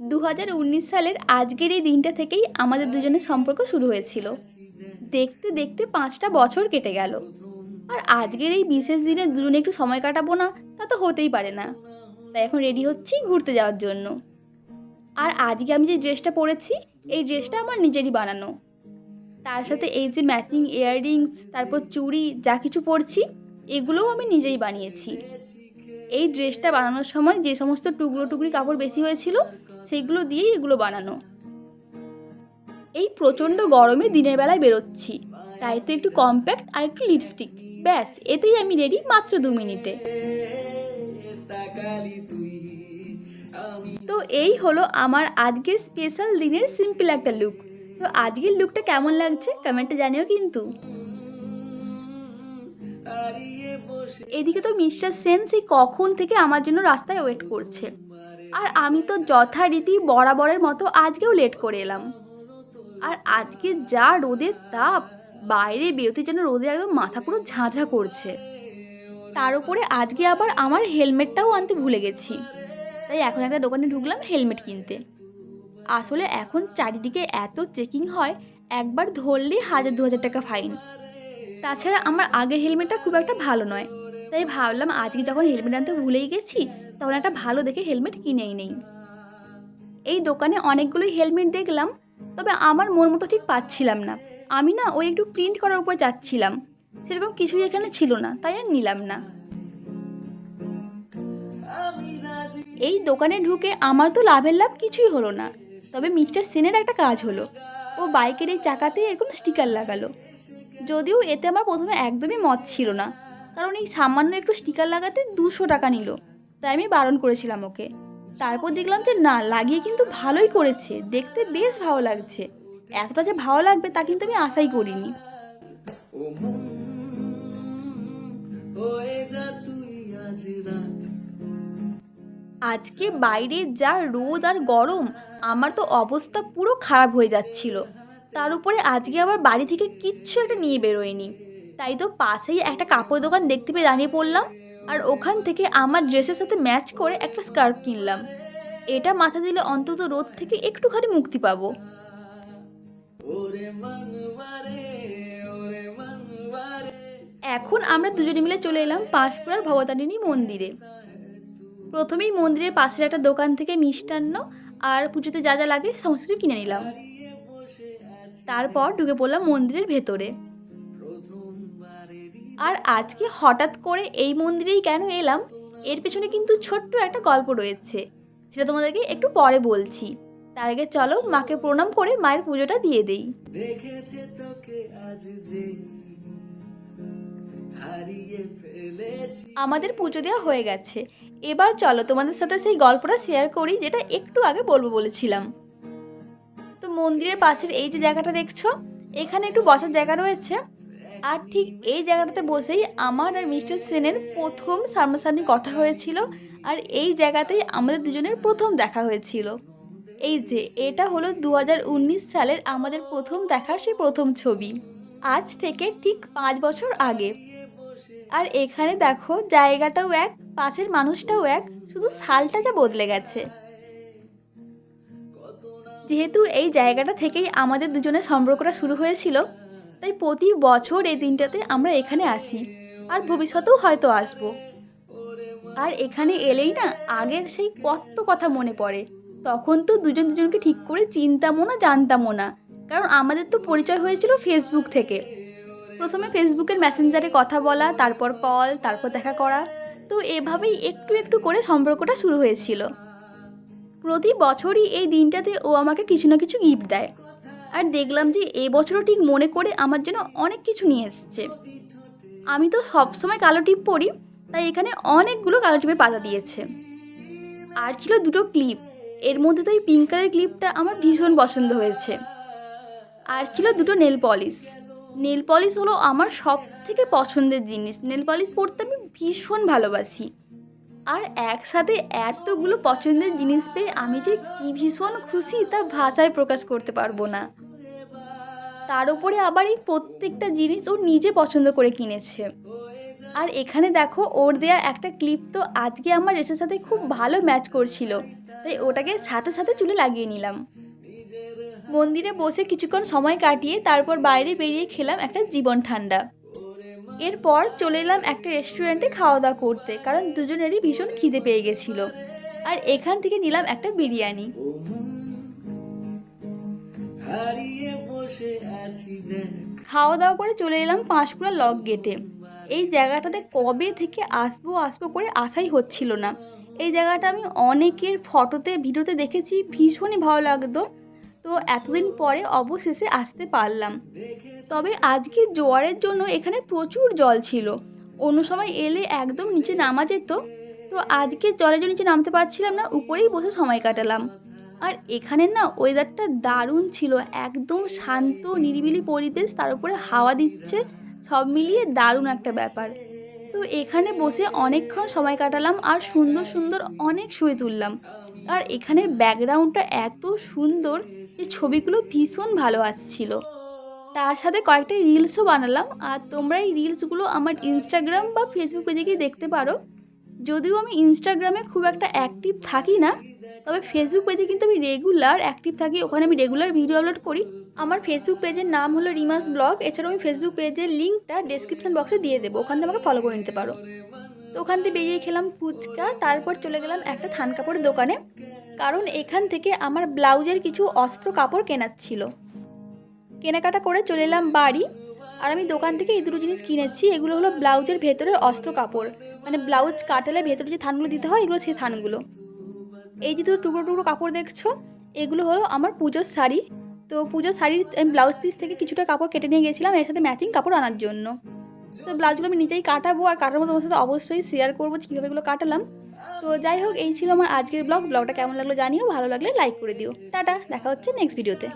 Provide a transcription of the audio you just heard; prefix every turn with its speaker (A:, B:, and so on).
A: দু হাজার উনিশ সালের আজকের এই দিনটা থেকেই আমাদের দুজনের সম্পর্ক শুরু হয়েছিল। দেখতে দেখতে পাঁচটা বছর কেটে গেল। আর আজকের এই বিশেষ দিনে দুজনে একটু সময় কাটাবো না, তা তো হতেই পারে না। তাই এখন রেডি হচ্ছি ঘুরতে যাওয়ার জন্য। আর আজকে আমি যে ড্রেসটা পরেছি, এই ড্রেসটা আমার নিজেরই বানানো। তার সাথে এই যে ম্যাচিং ইয়াররিংস তারপর চুড়ি, যা কিছু পরছি, এগুলোও আমি নিজেই বানিয়েছি। এই ড্রেসটা বানানোর সময় যে সমস্ত টুকরো টুকরি কাপড় বেশি হয়েছিল সেইগুলো দিয়েই এগুলো বানানো। এই প্রচণ্ড গরমে দিনের বেলায় বেরোচ্ছি। তাই তো একটু কম্প্যাক্ট আর একটু লিপস্টিক ব্যাস, এতেই আমি রেডি মাত্র দু মিনিটে। তো এই হলো আমার আজকের স্পেশাল দিনের সিম্পল একটা লুক তো আজকের লুকটা কেমন লাগছে কমেন্টে জানিও কিন্তু। এদিকে তো মিস্টার সেন সেই কখন থেকে আমার জন্য রাস্তায় ওয়েট করছে। আর আমি তো যথারীতি বরাবরের মতো আজকেও লেট করে এলাম। আর আজকে যা রোদের তাপ, বাইরে বেরোতে যেন রোদে একদম মাথা পুরো ঝাঁঝা করছে। তার উপরে আজকে আবার আমার হেলমেটটাও আনতে ভুলে গেছি। তাই এখন একটা দোকানে ঢুকলাম হেলমেট কিনতে। আসলে এখন চারিদিকে এত চেকিং হয়, একবার ধরলেই হাজার দু হাজার টাকা ফাইন তাছাড়া আমার আগের হেলমেটটা খুব একটা ভালো নয়। তাই ভাবলাম আজকে যখন হেলমেট আনতে ভুলেই গেছি, তখন একটা ভালো দেখে হেলমেট কিনেই নেই। এই দোকানে অনেকগুলোই হেলমেট দেখলাম, তবে আমার মন মতো ঠিক পাচ্ছিলাম না। আমি না ওই একটু প্রিন্ট করার উপর যাচ্ছিলাম। সেরকম কিছুই এখানে ছিল না, তাই আর নিলাম না। এই দোকানে ঢুকে আমার তো লাভের লাভ কিছুই হলো না। তবে মিস্টার সেনের একটা কাজ হলো। ও বাইকের এই চাকাতে এরকম স্টিকার লাগালো। যদিও এতে আমার প্রথমে একদমই মত ছিল না। কারণ এই সামান্য একটু স্টিকার লাগাতে দুশো টাকা নিল। তাই আমি বারণ করেছিলাম ওকে। তারপর দেখলাম যে না লাগিয়ে কিন্তু ভালোই করেছে। দেখতে বেশ ভালো লাগছে। এতটা যে ভালো লাগবে তা কিন্তু আমি আশাই করিনি। আজকে বাইরে যা রোদ আর গরম আমার তো অবস্থা পুরো খারাপ হয়ে যাচ্ছিল। তার উপরে আজকে আবার বাড়ি থেকে কিচ্ছু একটা নিয়ে বেরোয়নি। তাই তো পাশেই একটা কাপড় দোকান দেখতে পেয়ে দাঁড়িয়ে পড়লাম আর ওখান থেকে আমার ড্রেসের সাথে ম্যাচ করে একটা স্কার্ফ কিনলাম। এটা মাথা দিলে অন্তত রোদ থেকে একটুখানি মুক্তি পাবো। এখন আমরা দুজনে মিলে চলে এলাম পাঁশকুড়ার ভবতারিণী মন্দিরে। প্রথমেই মন্দিরের পাশের একটা দোকান থেকে মিষ্টান্ন আর পুজোতে যা যা লাগে সমস্ত কিছু কিনে নিলাম। তারপর ঢুকে পড়লাম মন্দিরের ভেতরে। আর আজকে হঠাৎ করে এই মন্দিরেই কেন এলাম? এর পেছনে কিন্তু ছোট্ট একটা গল্প রয়েছে সেটা তোমাদেরকে একটু পরে বলছি। তার আগে চলো মাকে প্রণাম করে মায়ের পুজোটা দিয়ে দেই।
B: দেখেছে তোকে আজ যে
A: আমাদের পুজো দেওয়া হয়ে গেছে। এবার চলো তোমাদের সাথে সেই গল্পটা শেয়ার করি যেটা একটু আগে বলব বলেছিলাম। তো মন্দিরের পাশের এই যে জায়গাটা দেখছ এখানে একটু বসার জায়গা রয়েছে। আর ঠিক এই জায়গাটাতে বসেই আমার আর মিস্টার সেনের প্রথম সামনাসামনি কথা হয়েছিল আর এই জায়গাতেই আমাদের দুজনের প্রথম দেখা হয়েছিল। এই যে, এটা হলো দু হাজার উনিশ সালের আমাদের প্রথম দেখার সেই প্রথম ছবি। আজ থেকে ঠিক পাঁচ বছর আগে। আর এখানে দেখো, জায়গাটাও এক, পাশের মানুষটাও এক, শুধু সালটা যা বদলে গেছে। যেহেতু এই জায়গাটা থেকেই আমাদের দুজনের সম্পর্কটা শুরু হয়েছিল তাই প্রতি বছর এই দিনটাতে আমরা এখানে আসি। আর ভবিষ্যতেও হয়তো আসব। আর এখানে এলেই না, আগের সেই কত কথা মনে পড়ে। তখন তো দুজন দুজনকে ঠিক করে চিনতামও না, জানতামও না। কারণ আমাদের তো পরিচয় হয়েছিল ফেসবুক থেকে। প্রথমে ফেসবুকের মেসেঞ্জারে কথা বলা, তারপর কল তারপর দেখা করা। তো এভাবেই একটু একটু করে সম্পর্কটা শুরু হয়েছিল। প্রতি বছরই এই দিনটাতে ও আমাকে কিছু না কিছু গিফট দেয়। আর দেখলাম যে এবছরও ঠিক মনে করে আমার জন্য অনেক কিছু নিয়ে এসছে। আমি তো সবসময় কালো টিপ পরি, তাই এখানে অনেকগুলো কালো টিপের পাতা দিয়েছে। আর ছিল দুটো ক্লিপ, এর মধ্যে তো এই পিঙ্ক কালার ক্লিপটা আমার ভীষণ পছন্দ হয়েছে। আর ছিল দুটো নেল পলিশ। নেল পলিশ হলো আমার সব থেকে পছন্দের জিনিস। নেল পলিশ পরতে আমি ভীষণ ভালোবাসি। আর একসাথে এতগুলো পছন্দের জিনিস পেয়ে আমি যে কি ভীষণ খুশি তা ভাষায় প্রকাশ করতে পারব না। তার উপরে আবার এই প্রত্যেকটা জিনিস ও নিজে পছন্দ করে কিনেছে। আর এখানে দেখো, ওর দেয়া একটা ক্লিপ তো আজকে আমার ড্রেসের সাথে খুব ভালো ম্যাচ করছিল। তাই ওটাকে সাথে সাথে চুলে লাগিয়ে নিলাম। মন্দিরে বসে কিছুক্ষণ সময় কাটিয়ে তারপর বাইরে বেরিয়ে খেলাম একটা জীবন ঠান্ডা। এরপর চলে এলাম একটা রেস্টুরেন্টে খাওয়া দাওয়া করতে, কারণ দুজনেরই ভীষণ খিদে পেয়ে গেছিল। আর এখান থেকে নিলাম একটা বিরিয়ানি।
B: বসে আছি
A: খাওয়া দাওয়া করে চলে এলাম পাঁশকুড়া লক গেটে। এই জায়গাটাতে কবে থেকে আসব আসব করে আসাই হচ্ছিল না। এই জায়গাটা আমি অনেকের ফটোতে, ভিডিওতে দেখেছি, ভীষণই ভালো লাগতো। তো এতদিন পরে অবশেষে আসতে পারলাম। তবে আজকে জোয়ারের জন্য এখানে প্রচুর জল ছিল। অন্য সময় এলে একদম নিচে নামা যেত। তো আজকে জলের জন্য নিচে নামতে পারছিলাম না, উপরেই বসে সময় কাটালাম। আর এখানের না ওয়েদারটা দারুণ ছিল। একদম শান্ত, নিরিবিলি পরিবেশ, তার উপরে হাওয়া দিচ্ছে, সব মিলিয়ে দারুণ একটা ব্যাপার। তো এখানে বসে অনেকক্ষণ সময় কাটালাম আর সুন্দর সুন্দর অনেক ছবি তুললাম। আর এখানের ব্যাকগ্রাউন্ডটা এত সুন্দর যে ছবিগুলো ভীষণ ভালো আসছিল। তার সাথে কয়েকটা রিলসও বানালাম। আর তোমরা এই রিলসগুলো আমার ইনস্টাগ্রাম বা ফেসবুক পেজে গিয়ে দেখতে পারো। যদিও আমি ইনস্টাগ্রামে খুব একটা অ্যাক্টিভ থাকি না, তবে ফেসবুক পেজে কিন্তু আমি রেগুলার অ্যাক্টিভ থাকি, ওখানে আমি রেগুলার ভিডিও আপলোড করি। আমার ফেসবুক পেজের নাম হলো রিমাস ব্লগ এছাড়াও আমি ফেসবুক পেজের লিঙ্কটা ডেসক্রিপশন বক্সে দিয়ে দেবো, ওখান থেকে আমাকে ফলো করে নিতে পারো। তো ওখান থেকে বেরিয়ে খেলাম ফুচকা, তারপর চলে গেলাম একটা থান কাপড়ের দোকানে, কারণ এখান থেকে আমার ব্লাউজের কিছু অস্ত্র কাপড় কেনার ছিল। কেনাকাটা করে চলে এলাম বাড়ি আর আমি দোকান থেকে এই দুটো জিনিস কিনেছি, এগুলো হলো ব্লাউজের ভেতরের অস্ত্র কাপড়। মানে ব্লাউজ কাটালে ভেতরে যে থানগুলো দিতে হয়, এগুলো সেই থানগুলো। এই যে দুটো টুকরো টুকরো কাপড় দেখছ, এগুলো হলো আমার পুজোর শাড়ি। তো পুজোর শাড়ির আমি ব্লাউজ পিস থেকে কিছুটা কাপড় কেটে নিয়ে গেছিলাম, এর সাথে ম্যাচিং কাপড় আনার জন্য। তো ব্লাউজগুলো আমি নিজেই কাটাবো, আর কাটার মতো তোমার সাথে অবশ্যই শেয়ার করব কীভাবে এগুলো কাটালাম। তো যাই হোক, এই ছিল আমার আজকের ব্লগ ব্লগটা কেমন লাগল জানিও, ভালো লাগলে লাইক করে দিও। টাটা, দেখা হচ্ছে নেক্সট ভিডিওতে